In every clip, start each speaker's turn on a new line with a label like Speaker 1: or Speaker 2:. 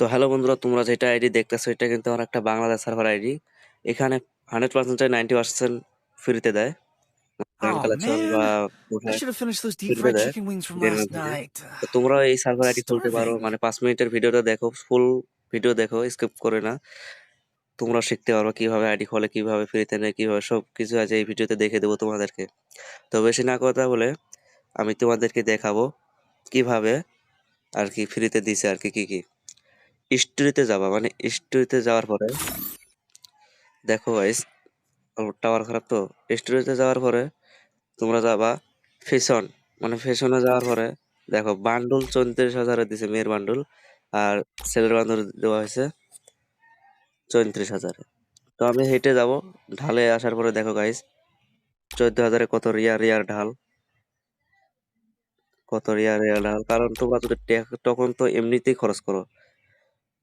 Speaker 1: তো হ্যালো বন্ধুরা তোমরা যেটা আইডি দেখতেছো এটা কিন্তু আমার একটা বাংলাদেশ সার্ভার আইডি এখানে হান্ড্রেড পার্সেন্ট নাইনটি পার্সেন্ট ফ্রিতে দেয়।
Speaker 2: Oh
Speaker 1: তোমরা এই সার্ভার আইডি খুলতে পারো মানে পাঁচ মিনিটের ভিডিওটা দেখো ফুল ভিডিও দেখো স্কিপ করে না। তোমরা শিখতে পারো কীভাবে আইডি খোলে কীভাবে ফ্রিতে নেয় কীভাবে সব কিছু আছে এই ভিডিওতে দেখে দেবো তোমাদেরকে। তো বেশি না কথা বলে আমি তোমাদেরকে দেখাবো কীভাবে আর কি ফ্রিতে দিছে আর কি কি কি। স্টোরিতে যাবা মানে স্টোরিতে যাওয়ার পরে, দেখো গাইস টাওয়ার খারাপ তো স্টোরিতে যাওয়ার পরে তোমরা যাবা ফ্যাশন মানে ফ্যাশনে যাওয়ার পরে দেখো বান্ডুল চৌত্রিশ হাজারে দিছে মেয়ের বান্ডুল, আর ছেলের বান্ডুল দেওয়া হয়েছে চৌত্রিশ হাজারে। তো আমি হেঁটে যাব, ঢালে আসার পরে দেখো গাইস চোদ্দ হাজারে কত রিয়া রিয়ার ঢাল। কত রিয়া রিয়ার ঢাল, কারণ তোমরা যদি তখন তো এমনিতেই খরচ করো।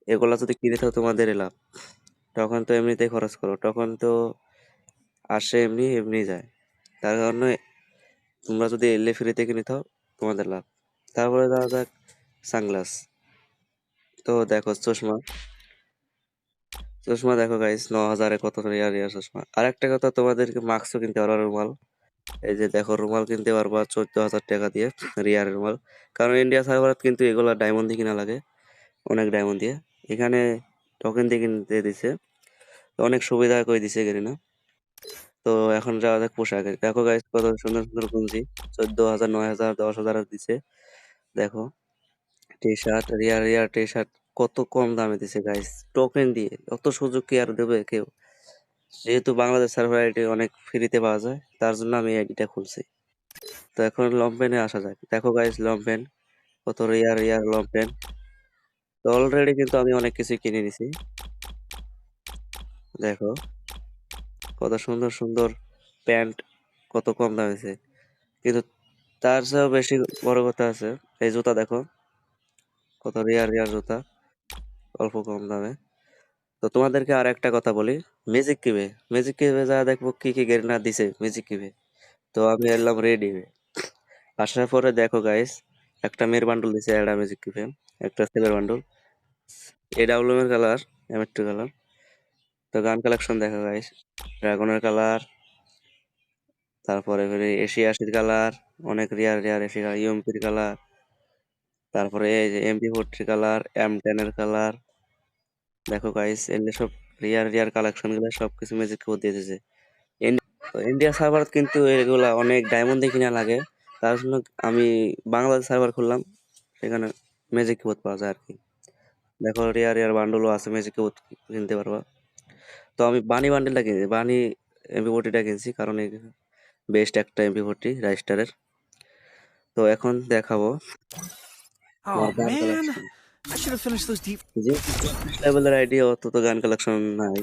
Speaker 1: এগুলা যদি কিনে থাও তোমাদের লাভ। তখন তো এমনিতেই খরচ করো। তখন তো আসে এমনি এমনি যায়। তার কারণে তোমরা যদি এলে ফ্রিতে কিনে থাও তোমাদের লাভ। তারপরে যাওয়া যাক সানগ্লাস। তো দেখো চশমা। চশমা দেখো গাইস ন হাজারে কত রিয়ার চশমা। আর একটা কথা, তোমাদেরকে মাস্কও কিনতে পারবা, রুমাল। এই যে দেখো, রুমাল কিনতে পারবা চোদ্দ হাজার টাকা দিয়ে রিয়ার রুমাল। কারণ ইন্ডিয়া সার্ভারত কিন্তু এগুলা ডায়মন্ড দিয়ে কিনা লাগে। অনেক ডায়মন্ড দিয়ে এখানে টোকেন দিয়ে কিনতে দিছে। অনেক সুবিধা করে দিছে এখানে না তো এখন যাওয়া যাক পোশাকে। দেখো গাইস কত সুন্দর সুন্দর গুঞ্জি চোদ্দ হাজার, নয় হাজার, দশ হাজার দিছে। দেখো টি শার্ট রিয়ার রিয়ার টি শার্ট কত কম দামে দিছে গাইস টোকেন দিয়ে অত সুযোগ কি আর দেবে কেউ? যেহেতু বাংলাদেশ সার্ভার আইডি অনেক ফ্রিতে পাওয়া যায়, তার জন্য আমি আইডিটা খুলছি। তো এখন লম্পেনে আসা যাক। দেখো গাইস লম্পেন কত রিয়ার রিয়ার লম্পেন তো অলরেডি কিন্তু আমি অনেক কিছু কিনে নিছি। দেখো, কত সুন্দর সুন্দর প্যান্ট কত কম দামেছে কিন্তু তার চেয়েও বেশি বড় কথা আছে, এই জুতা দেখো, কত রিয়ার রিয়ার জুতা, অল্প কম দামে। তো তোমাদেরকে আর একটা কথা বলি ম্যাজিক কিবে ম্যাজিক কিবে যা দেখব কি কি গেরিনা দিছে ম্যাজিক কিবে তো আমি এলাম রেডি আসার পরে দেখো গাইস একটা মেয়ের বান্ডল দিছে একটা ম্যাজিক কিবে একটা ছেলের বান্ডল এর কালার, এম টু কালার। তো গান কালেকশন দেখো গাইস ড্রাগনের কালার, তারপরে ফের এশি আশির কালার, অনেক রিয়ার রিয়ার কালার ইউএমপির কালার, তারপরে এই যে এমপি ফোরটির কালার এম টেন এর কালার। দেখো গাইস এগুলো সব রিয়ার রিয়ার কালেকশনগুলো সবকিছু ম্যাজিক কিবোর্ড দিয়ে দিয়েছে। ইন্ডিয়া সার্ভার কিন্তু এগুলা অনেক ডায়মন্ড দিয়ে কিনা লাগে। তার জন্য আমি বাংলাদেশ সার্ভার খুললাম। সেখানে ম্যাজিক কিবোর্ড পাওয়া যায় আর কি। দেখো রিয়ার রিয়ার বান্ডলও আছে ম্যাজিক কিনতে পারবা। তো আমি বানি বান্ডেলটা কিনছি বানি এমপি ফোরটিটা কিনছি কারণ এই বেস্ট একটা এমপি ফোরটি রাইস্টারের তো এখন দেখাবো।
Speaker 2: Oh
Speaker 1: লেভেলের আইডি অত তো গান কালেকশন নাই।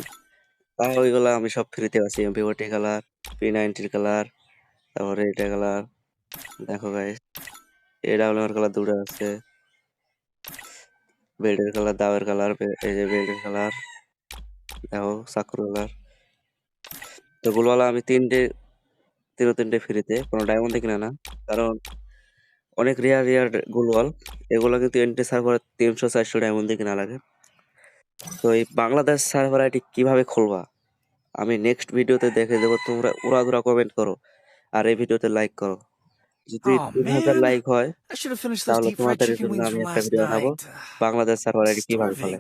Speaker 1: তাও ওইগুলা আমি সব ফ্রিতে আছি এমপি ফোরটি কালার পি নাইনটির কালার তারপরে এটা কালার দেখো গাইস এডাব্লিউএম কালার দুটো আছে। বেল্টের কালার দাওয়ের কালার এই যে বেল্টের কালার দেখো চাকুর কালার তো গুলওয়ালা আমি তিনটে, তিনো তিনটে ফ্রিতে কোনো ডায়মন্ডে কিনা না। কারণ অনেক রিয়ার রিয়ার গুলওয়াল, এগুলো কিন্তু এন্ট্রি সার্ভার তিনশো চারশো ডায়মন্ডে কিনা লাগে। তো এই বাংলাদেশ সার্ভার আইডি কীভাবে খুলবা? আমি নেক্সট ভিডিওতে দেখে দেবো, তোমরা উড়াধুরা কমেন্ট করো। আর এই ভিডিওতে লাইক করো। যদি হাজার লাইক হয় তাহলে তোমাদের জন্য আমি একটা ভিডিও বানাবো। বাংলাদেশ সার্ভারে কীভাবে
Speaker 2: ফলে?